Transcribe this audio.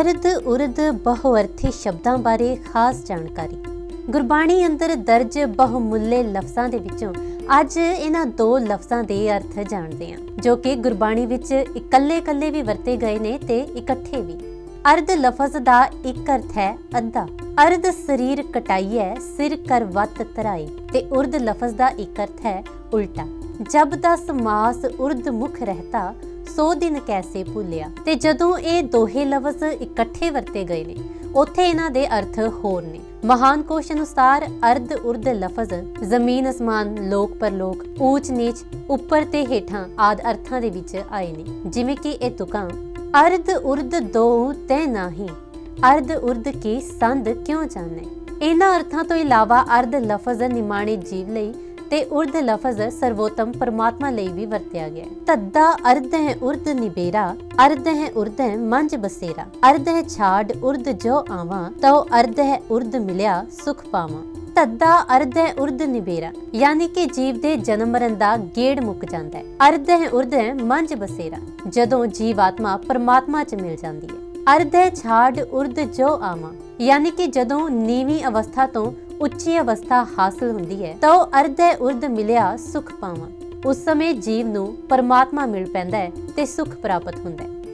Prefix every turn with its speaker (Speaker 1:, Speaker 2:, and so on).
Speaker 1: ਅਰਧ ਉਰਧ ਬਹੁਅਰਥੀ ਸ਼ਬਦਾਂ ਬਾਰੇ ਖਾਸ ਜਾਣਕਾਰੀ। ਗੁਰਬਾਣੀ ਅੰਦਰ ਦਰਜ ਬਹੁਮੁੱਲੇ ਲਫ਼ਜ਼ਾਂ ਦੇ ਵਿੱਚੋਂ ਅੱਜ ਇਹਨਾਂ ਦੋ ਲਫ਼ਜ਼ਾਂ ਦੇ ਅਰਥ ਜਾਣਦੇ ਹਾਂ, ਜੋ ਕਿ ਗੁਰਬਾਣੀ ਵਿੱਚ ਇਕੱਲੇ-ਇਕੱਲੇ ਵੀ ਵਰਤੇ ਗਏ ਨੇ ਤੇ ਇਕੱਠੇ ਵੀ। ਅਰਧ ਲਫ਼ਜ਼ ਦਾ ਇੱਕ ਅਰਥ ਹੈ ਅੱਧਾ। ਅਰਧ ਸਰੀਰ ਕਟਾਈਐ, ਸਿਰ ਕਰ ਵੱਤ ਧਰਾਈ ਤੇ ਉਰਧ ਲਫ਼ਜ਼ ਦਾ ਇੱਕ ਅਰਥ ਹੈ ਉਲਟਾ। ਜਬ ਦਾ ਸਮਾਸ ਉਰਧ ਮੁਖ ਰਹਤਾ ਸੋ ਦਿਨ ਕੈਸੇ ਭੁੱਲਿਆ? ਤੇ ਜਦੋਂ ਇਹ ਦੋਹੇ ਲਫ਼ਜ਼ ਇਕੱਠੇ ਵਰਤੇ ਗਏ ਨੇ, ਉੱਥੇ ਇਹਨਾਂ ਦੇ ਅਰਥ ਹੋਰ ਨੇ। ਮਹਾਨ ਕੋਸ਼ ਅਨੁਸਾਰ ਅਰਧ ਉਰਧ ਲਫ਼ਜ਼, ਜ਼ਮੀਨ, ਅਸਮਾਨ, ਲੋਕ, ਪਰਲੋਕ, ਊਚ ਨੀਚ, ਉੱਪਰ ਤੇ ਹੇਠਾਂ ਆਦ ਅਰਥਾਂ ਦੇ ਵਿੱਚ ਆਏ ਨੇ। ਜਿਵੇਂ ਕਿ ਇਹ ਤੁਕਾਂ, ਅਰਧ ਉਰਧ ਦੋ ਤੈ ਨਾਹੀ, ਅਰਧ ਉਰਧ ਕੀ ਸੰਦ ਕਿਉਂ ਜਾਣੈ? ਇਹਨਾਂ ਅਰਥਾਂ ਤੋਂ ਇਲਾਵਾ ਅਰਧ ਲਫ਼ਜ਼ ਨਿਮਾਣੇ ਜੀਵ ਲਈ ਤੇ ਉਰਧ ਲਫ਼ਜ਼ ਸਰਵੋਤਮ ਪਰਮਾਤਮਾ ਲਈ ਵੀ ਵਰਤਿਆ ਗਿਆ। ਹੈ ਤੱਦਾ ਅਰਧ ਹੈ ਉਰਧ ਨਿਬੇਰਾ, ਅਰਧ ਹੈ ਉਰਦ ਹੈ ਮੰਜ ਬਸੇਰਾ। ਅਰਧ ਹੈ ਛਾੜ ਉਰਦ ਜੋ ਆਵਾਂ, ਤਉ ਅਰਧ ਹੈ ਉਰਦ ਮਿਲਿਆ ਸੁਖ ਪਾਵਾਂ। ਤੱਦਾ ਅਰਧ ਹੈ ਉਰਧ ਨਿਬੇਰਾ, ਯਾਨੀ ਕਿ ਜੀਵ ਦੇ ਜਨਮ ਮਰਨ ਦਾ ਗੇੜ ਮੁੱਕ ਜਾਂਦਾ ਹੈ। ਅਰਧ ਹੈ ਉਰਦ ਹੈ ਮੰਜ ਬਸੇਰਾ, ਜਦੋਂ ਜੀਵ ਆਤਮਾ ਪਰਮਾਤਮਾ 'ਚ ਮਿਲ ਜਾਂਦੀ ਹੈ। ਅਰਧ ਹੈ ਛਾੜ ਉਰਧ ਜੋ ਆਵਾਂ। ਯਾਨੀ ਕਿ ਜਦੋਂ ਨੀਵੀਂ ਅਵਸਥਾ ਤੋਂ ਉੱਚੀ ਅਵਸਥਾ ਹਾਸਲ ਹੁੰਦੀ ਹੈ, ਤਾਂ ਉਹ ਅਰਧ ਉਰਧ ਮਿਲਿਆ ਸੁਖ ਪਾਵਾਂ। ਉਸ ਸਮੇਂ ਜੀਵ ਨੂੰ ਪਰਮਾਤਮਾ ਮਿਲ ਪੈਂਦਾ ਹੈ ਤੇ ਸੁਖ ਪ੍ਰਾਪਤ ਹੁੰਦਾ ਹੈ।